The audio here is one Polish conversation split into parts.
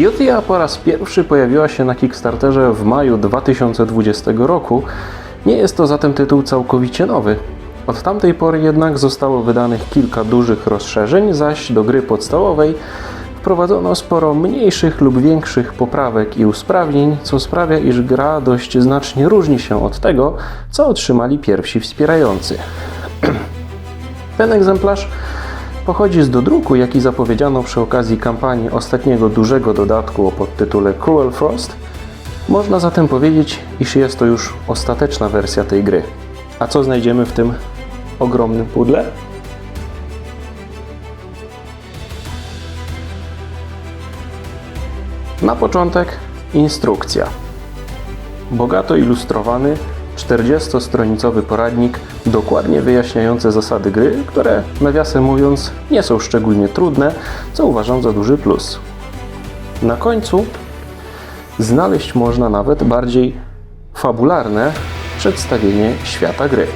Jutia po raz pierwszy pojawiła się na Kickstarterze w maju 2020 roku. Nie jest to zatem tytuł całkowicie nowy. Od tamtej pory jednak zostało wydanych kilka dużych rozszerzeń, zaś do gry podstawowej wprowadzono sporo mniejszych lub większych poprawek i usprawnień, co sprawia, iż gra dość znacznie różni się od tego, co otrzymali pierwsi wspierający. Ten egzemplarz pochodzi z dodruku, jaki zapowiedziano przy okazji kampanii ostatniego dużego dodatku o podtytule Cruel Frost. Można zatem powiedzieć, iż jest to już ostateczna wersja tej gry. A co znajdziemy w tym ogromnym pudle? Na początek instrukcja. Bogato ilustrowany 40-stronicowy poradnik, dokładnie wyjaśniający zasady gry, które nawiasem mówiąc nie są szczególnie trudne, co uważam za duży plus. Na końcu znaleźć można nawet bardziej fabularne przedstawienie świata gry.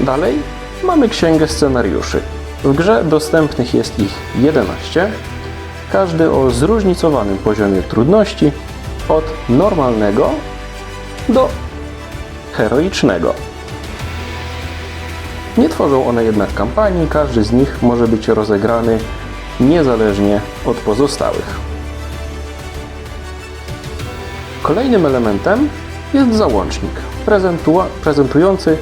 Dalej mamy księgę scenariuszy. W grze dostępnych jest ich 11, każdy o zróżnicowanym poziomie trudności, od normalnego do heroicznego. Nie tworzą one jednak kampanii, każdy z nich może być rozegrany niezależnie od pozostałych. Kolejnym elementem jest załącznik prezentujący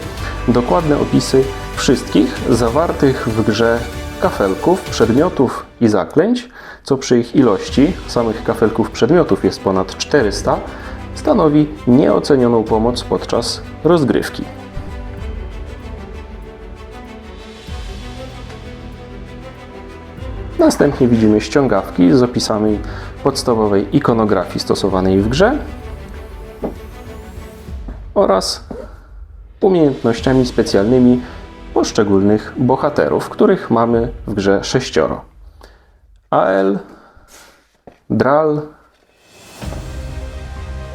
dokładne opisy wszystkich zawartych w grze kafelków, przedmiotów i zaklęć, co przy ich ilości samych kafelków przedmiotów jest ponad 400, stanowi nieocenioną pomoc podczas rozgrywki. Następnie widzimy ściągawki z opisami podstawowej ikonografii stosowanej w grze oraz umiejętnościami specjalnymi poszczególnych bohaterów, których mamy w grze sześcioro. Ael, Dral,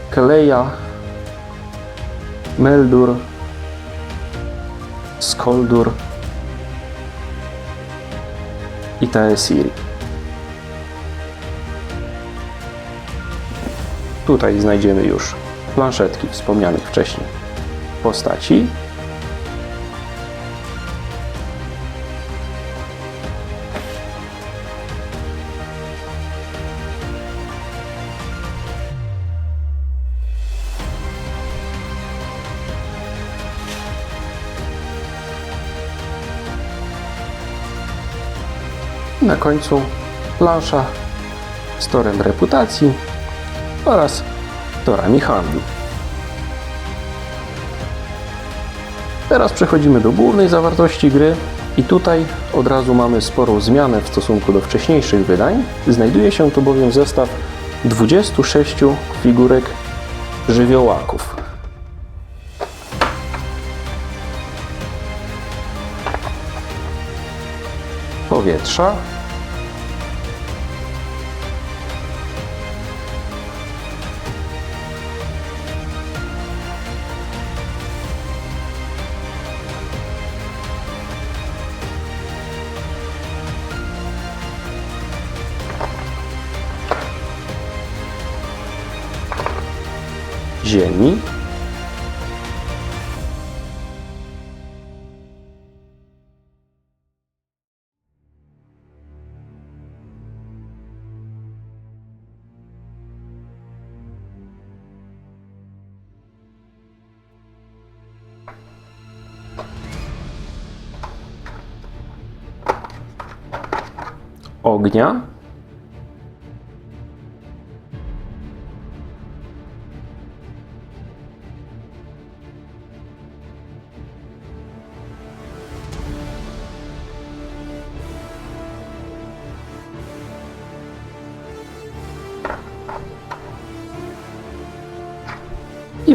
Keleja, Meldur, Skoldur i Taesiri. Tutaj znajdziemy już planszetki wspomnianych wcześniej postaci. Na końcu plansza z torem reputacji oraz torami handlu. Teraz przechodzimy do głównej zawartości gry i tutaj od razu mamy sporą zmianę w stosunku do wcześniejszych wydań. Znajduje się tu bowiem zestaw 26 figurek żywiołaków. Powietrza, ziemi, ognia,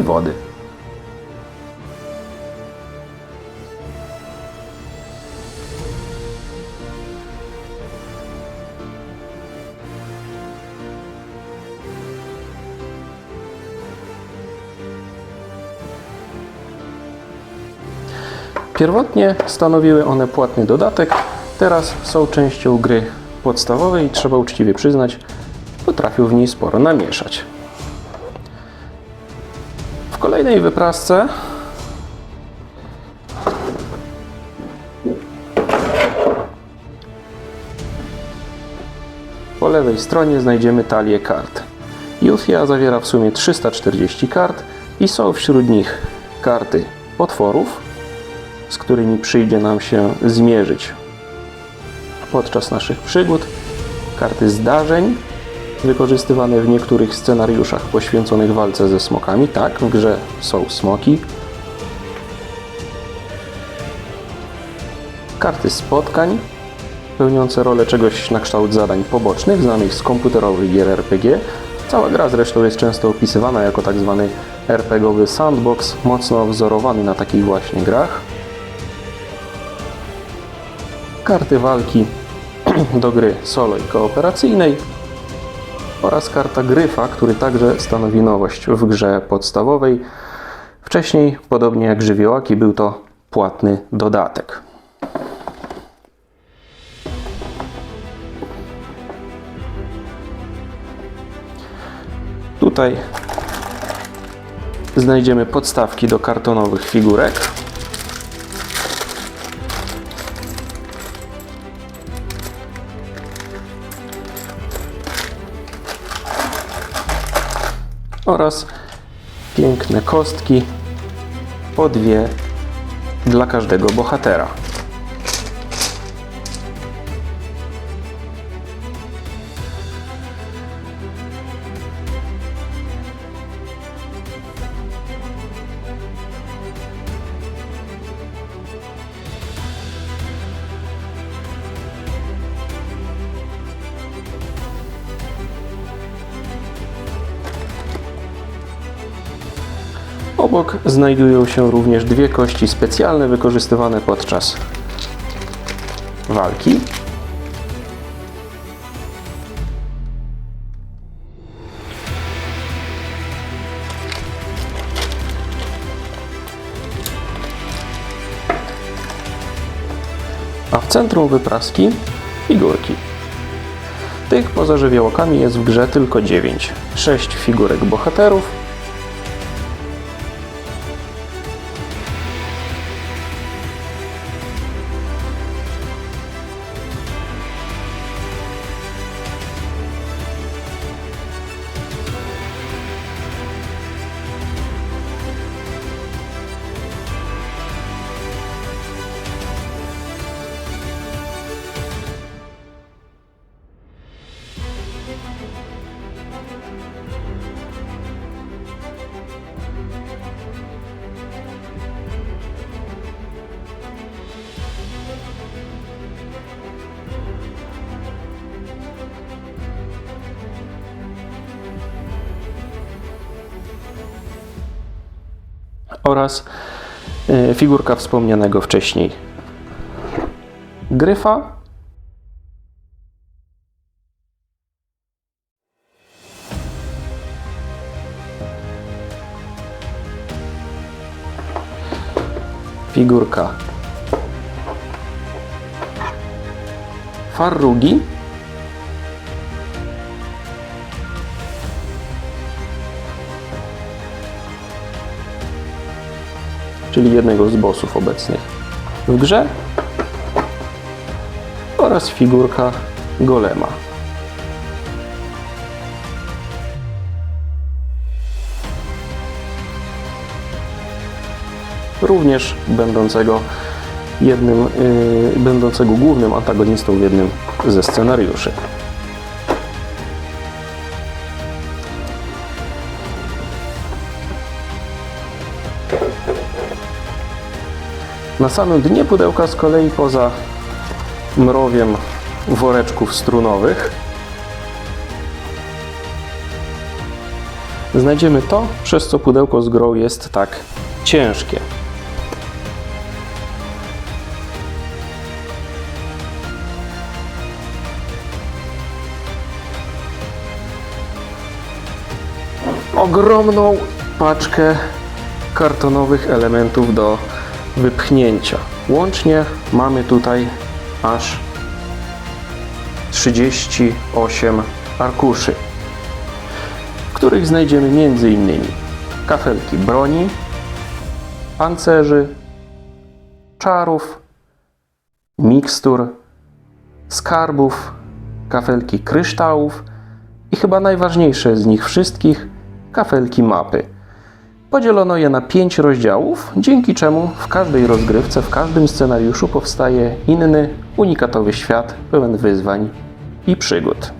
wody. Pierwotnie stanowiły one płatny dodatek, teraz są częścią gry podstawowej, trzeba uczciwie przyznać, potrafił w niej sporo namieszać. Kolejnej wyprasce po lewej stronie znajdziemy talię kart. Juthia zawiera w sumie 340 kart i są wśród nich karty potworów, z którymi przyjdzie nam się zmierzyć podczas naszych przygód, karty zdarzeń wykorzystywane w niektórych scenariuszach poświęconych walce ze smokami. Tak, w grze są smoki. Karty spotkań pełniące rolę czegoś na kształt zadań pobocznych, znanych z komputerowych gier RPG. Cała gra zresztą jest często opisywana jako tak zwany RPGowy sandbox, mocno wzorowany na takich właśnie grach. Karty walki do gry solo i kooperacyjnej oraz karta gryfa, który także stanowi nowość w grze podstawowej. Wcześniej, podobnie jak żywiołaki, był to płatny dodatek. Tutaj znajdziemy podstawki do kartonowych figurek. Oraz piękne kostki, po dwie dla każdego bohatera. Obok znajdują się również dwie kości specjalne wykorzystywane podczas walki. A w centrum wypraski figurki. Tych poza żywiołkami jest w grze tylko 9. 6 figurek bohaterów, oraz e, figurka wspomnianego wcześniej gryfa. Figurka Farrugi. Czyli jednego z bossów obecnych w grze oraz figurka golema. Również będącego jednym, yy, będącego głównym antagonistą w jednym ze scenariuszy. Na samym dnie pudełka z kolei poza mrowiem woreczków strunowych znajdziemy to, przez co pudełko z grą jest tak ciężkie. Ogromną paczkę kartonowych elementów do wypchnięcia. Łącznie mamy tutaj aż 38 arkuszy, w których znajdziemy m.in. kafelki broni, pancerzy, czarów, mikstur, skarbów, kafelki kryształów i chyba najważniejsze z nich wszystkich kafelki mapy. Podzielono je na pięć rozdziałów, dzięki czemu w każdej rozgrywce, w każdym scenariuszu powstaje inny, unikatowy świat pełen wyzwań i przygód.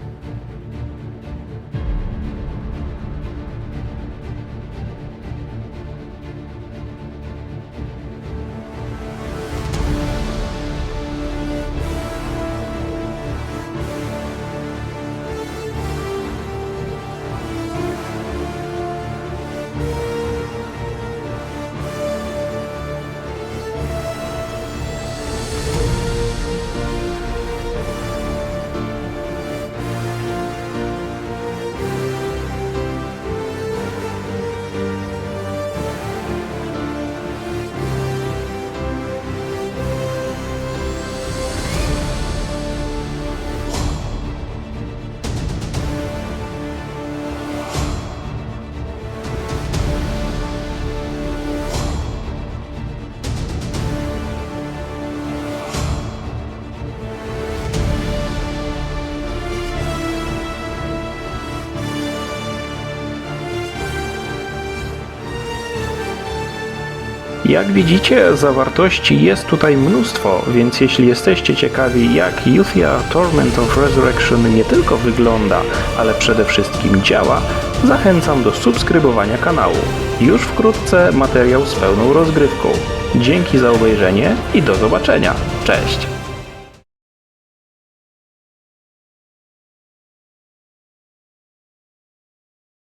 Jak widzicie, zawartości jest tutaj mnóstwo, więc jeśli jesteście ciekawi, jak Yuthia Torment of Resurrection nie tylko wygląda, ale przede wszystkim działa, zachęcam do subskrybowania kanału. Już wkrótce materiał z pełną rozgrywką. Dzięki za obejrzenie i do zobaczenia. Cześć!